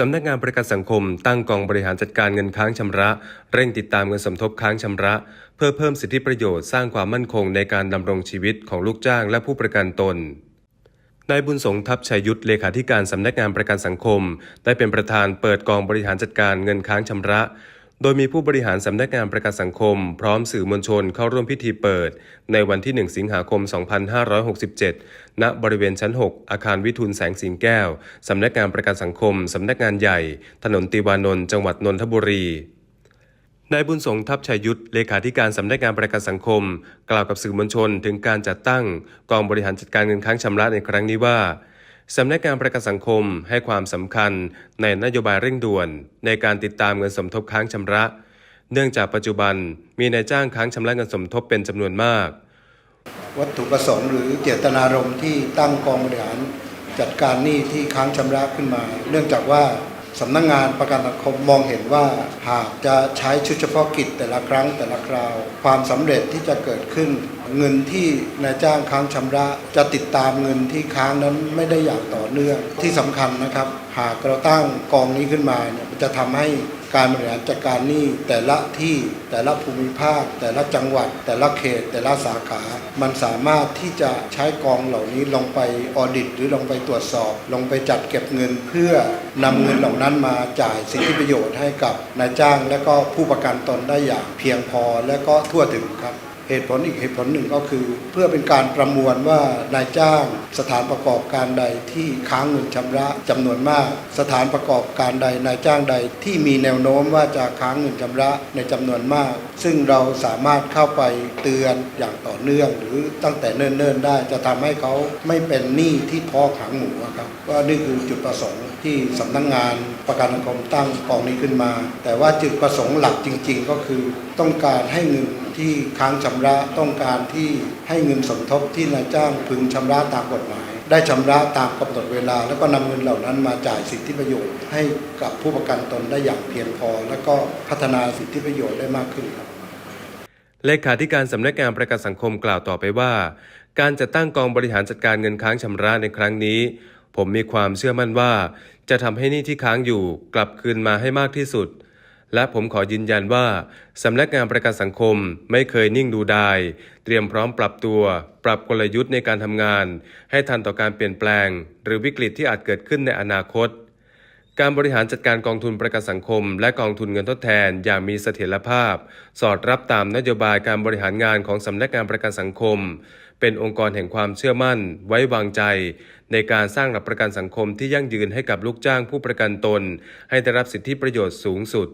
สำนักงานประกันสังคมตั้งกองบริหารจัดการเงินค้างชำระ เร่งติดตามเงินสมทบค้างชำระ เพื่อเพิ่มสิทธิประโยชน์สร้างความมั่นคงในการดำรงชีวิตของลูกจ้างและผู้ประกันตนนายบุญสงทัพชัยยุทธเลขาธิการสำนักงานประกันสังคม ได้เป็นประธานเปิดกองบริหารจัดการเงินค้างชำระ โดยมีผู้บริหารสำนักงานประกันสังคม พร้อมสื่อมวลชนเข้าร่วมพิธีเปิด ในวันที่ 1 สิงหาคม 2567 ณ บริเวณชั้น 6 อาคารวิทูลแสงสิงแก้ว สำนักงานประกันสังคม สำนักงานใหญ่ ถนนติวานนท์ จังหวัดนนทบุรีนายบุญสงทัพชัยยุทธเลขาธิการสำนักงานประกันสังคม กล่าวกับสื่อมวลชนถึงการจัดตั้ง กองบริหารจัดการเงินค้างชำระในครั้งนี้ว่า สำนักงานประกันสังคมให้ความสำคัญในนโยบายเร่งด่วน ในการติดตามเงินสมทบค้างชำระ เนื่องจากปัจจุบันมีนายจ้างค้างชำระเงินสมทบเป็นจำนวนมาก วัตถุประสงค์หรือเจตนารมณ์ที่ตั้งกองบริหารจัดการหนี้ที่ค้างชำระขึ้นมา เนื่องจากว่า สำนักงงานประกันสังคมมองเห็นว่าหากจะใช้ชุดเฉพาะกิจแต่ละครั้งแต่ละคราว ความสำเร็จที่จะเกิดขึ้น เงินที่นายจ้างค้างชำระ จะติดตามเงินที่ค้างนั้นไม่ได้อย่างต่อเนื่องที่สำคัญนะครับ หากเราตั้งกองนี้ขึ้นมาเนี่ยจะทำให้ การบริหารจัดการหนี้แต่ละที่แต่ละภูมิภาค แต่ละจังหวัด แต่ละเขต แต่ละสาขา มันสามารถที่จะใช้กองเหล่านี้ลงไปออดิต หรือลงไปตรวจสอบ ลงไปจัดเก็บเงินเพื่อนำเงินเหล่านั้นมาจ่ายสิทธิประโยชน์ให้กับนายจ้างและก็ผู้ประกันตนได้อย่างเพียงพอและก็ทั่วถึงครับ เหตุผลอีกเหตุผลหนึ่งก็คือ เพื่อเป็นการประมวลว่านายจ้าง สถานประกอบการใดที่ค้างเงินชำระจำนวนมาก สถานประกอบการใดนายจ้างใดที่มีแนวโน้มว่าจะค้างเงินชำระในจำนวนมาก ซึ่งเราสามารถเข้าไปเตือนอย่างต่อเนื่อง หรือตั้งแต่เนิ่นๆ ได้จะทำให้เขาไม่เป็นหนี้ที่พอกหางหมูครับว่านี่คือจุดประสงค์ที่สำนักงานประกันสังคมตั้งกองนี้ขึ้นมา แต่ว่าจุดประสงค์หลักจริง ๆ ก็คือต้องการให้เงิน ที่ค้างชำระต้องการที่ให้เงินสมทบที่นายจ้างพึงชำระตามกฎหมาย ได้ชำระตามกำหนดเวลา แล้วก็นำเงินเหล่านั้นมาจ่ายสิทธิประโยชน์ ให้กับผู้ประกันตนได้อย่างเพียงพอ แล้วก็พัฒนาสิทธิประโยชน์ได้มากขึ้นครับเลขาธิการสำนักงานประกันสังคมกล่าวต่อไปว่า การจัดตั้งกองบริหารจัดการเงินค้างชำระในครั้งนี้ ผมมีความเชื่อมั่นว่า จะทำให้หนี้ที่ค้างอยู่กลับคืนมาให้มากที่สุด และผมขอยืนยันว่าสำนักงานประกันสังคมไม่เคยนิ่งดูดาย เตรียมพร้อมปรับตัว ปรับกลยุทธ์ในการทำงาน ให้ทันต่อการเปลี่ยนแปลง หรือวิกฤตที่อาจเกิดขึ้นในอนาคต การบริหารจัดการกองทุนประกันสังคม และกองทุนเงินทดแทนอย่างมีเสถียรภาพ สอดรับตามนโยบายการบริหารงานของสำนักงานประกันสังคม เป็นองค์กรแห่งความเชื่อมั่น ไว้วางใจในการสร้างหลักประกันสังคมที่ยั่งยืนให้กับลูกจ้างผู้ประกันตน ให้ได้รับสิทธิประโยชน์สูงสุด